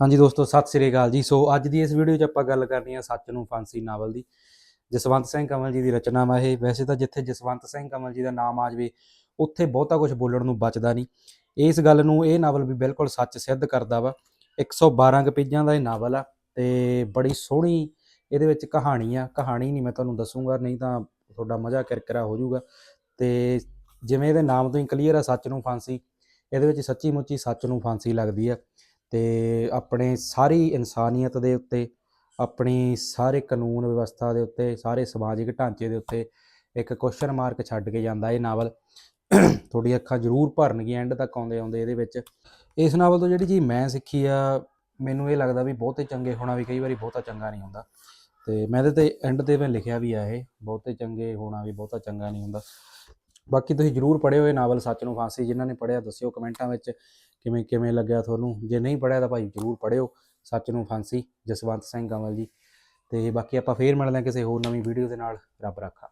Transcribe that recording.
ਹਾਂਜੀ ਦੋਸਤੋ, ਸਤਿ ਸ੍ਰੀ ਅਕਾਲ ਜੀ। ਸੋ ਅੱਜ ਦੀ ਇਸ ਵੀਡੀਓ 'ਚ ਆਪਾਂ ਗੱਲ ਕਰਨੀ ਆ ਸੱਚ ਨੂੰ ਫਾਂਸੀ ਨਾਵਲ ਦੀ। ਜਸਵੰਤ ਸਿੰਘ ਕਮਲ ਜੀ ਦੀ ਰਚਨਾ ਵਾ ਇਹ। ਵੈਸੇ ਤਾਂ ਜਿੱਥੇ ਜਸਵੰਤ ਸਿੰਘ ਕਮਲ ਜੀ ਦਾ ਨਾਮ ਆ ਜਾਵੇ, ਉੱਥੇ ਬਹੁਤਾ ਕੁਝ ਬੋਲਣ ਨੂੰ ਬਚਦਾ ਨਹੀਂ। ਇਸ ਗੱਲ ਨੂੰ ਇਹ ਨਾਵਲ ਵੀ ਬਿਲਕੁਲ ਸੱਚ ਸਿੱਧ ਕਰਦਾ ਵਾ। 112 ਕੁ ਪੇਜਾਂ ਦਾ ਇਹ ਨਾਵਲ ਆ ਤੇ ਬੜੀ ਸੋਹਣੀ ਇਹਦੇ ਵਿੱਚ ਕਹਾਣੀ ਆ। ਕਹਾਣੀ ਨਹੀਂ ਮੈਂ ਤੁਹਾਨੂੰ ਦੱਸੂਗਾ, ਨਹੀਂ ਤਾਂ ਤੁਹਾਡਾ ਮਜ਼ਾ ਕਿਰਕਿਰਾ ਹੋ ਜਾਊਗਾ। ਤੇ ਜਿਵੇਂ ਇਹਦੇ ਨਾਮ ਤੋਂ ਹੀ ਕਲੀਅਰ ਆ, ਸੱਚ ਨੂੰ ਫਾਂਸੀ। ਇਹਦੇ ਵਿੱਚ ਸੱਚੀ ਮੁੱਚੀ ਸੱਚ ਨੂੰ ਫਾਂਸੀ ਲੱਗਦੀ ਆ। ਤੇ ਆਪਣੇ ਸਾਰੀ ਇਨਸਾਨੀਅਤ ਦੇ ਉੱਤੇ, ਆਪਣੀ ਸਾਰੇ ਕਾਨੂੰਨ ਵਿਵਸਥਾ ਦੇ ਉੱਤੇ, ਸਾਰੇ ਸਮਾਜਿਕ ਢਾਂਚੇ ਦੇ ਉੱਤੇ ਇੱਕ ਕੁਐਸਚਨ ਮਾਰਕ ਛੱਡ ਕੇ ਜਾਂਦਾ ਇਹ ਨਾਵਲ। ਤੁਹਾਡੀ ਅੱਖਾਂ ਜ਼ਰੂਰ ਭਰਨਗੀਆਂ ਐਂਡ ਤੱਕ ਆਉਂਦੇ ਆਉਂਦੇ ਇਹਦੇ ਵਿੱਚ। ਇਸ ਨਾਵਲ ਤੋਂ ਜਿਹੜੀ ਚੀਜ਼ ਮੈਂ ਸਿੱਖੀ ਆ, ਮੈਨੂੰ ਇਹ ਲੱਗਦਾ ਵੀ ਬਹੁਤੇ ਚੰਗੇ ਹੋਣਾ ਵੀ ਕਈ ਵਾਰੀ ਬਹੁਤਾ ਚੰਗਾ ਨਹੀਂ ਹੁੰਦਾ। ਤੇ ਮੈਂ ਇਹਦੇ ਤੇ ਐਂਡ ਤੇ ਮੈਂ ਲਿਖਿਆ ਵੀ ਆ ਇਹ, ਬਹੁਤੇ ਚੰਗੇ ਹੋਣਾ ਵੀ ਬਹੁਤਾ ਚੰਗਾ ਨਹੀਂ ਹੁੰਦਾ। ਬਾਕੀ ਤੁਸੀਂ ਜਰੂਰ ਪੜ੍ਹਿਓ ਇਹ ਨਾਵਲ ਸੱਚ ਨੂੰ ਫਾਂਸੀ, ਜਿਨ੍ਹਾਂ ਨੇ ਪੜ੍ਹਿਆ ਦੱਸਿਓ ਕਮੈਂਟਾਂ ਵਿੱਚ। ਕਿਵੇਂ ਕਿਵੇਂ ਲੱਗਿਆ ਤੁਹਾਨੂੰ? ਜੇ ਨਹੀਂ ਪੜ੍ਹਿਆ ਤਾਂ ਭਾਈ ਜਰੂਰ ਪੜ੍ਹਿਓ ਸੱਚ ਨੂੰ ਫਾਂਸੀ, ਜਸਵੰਤ ਸਿੰਘ ਕੰਵਲ ਜੀ। ਤੇ ਬਾਕੀ ਆਪਾਂ ਫੇਰ ਮਿਲਦੇ ਹਾਂ ਕਿਸੇ ਹੋਰ ਨਵੀਂ ਵੀਡੀਓ ਦੇ ਨਾਲ। ਰੱਬ ਰਾਖਾ।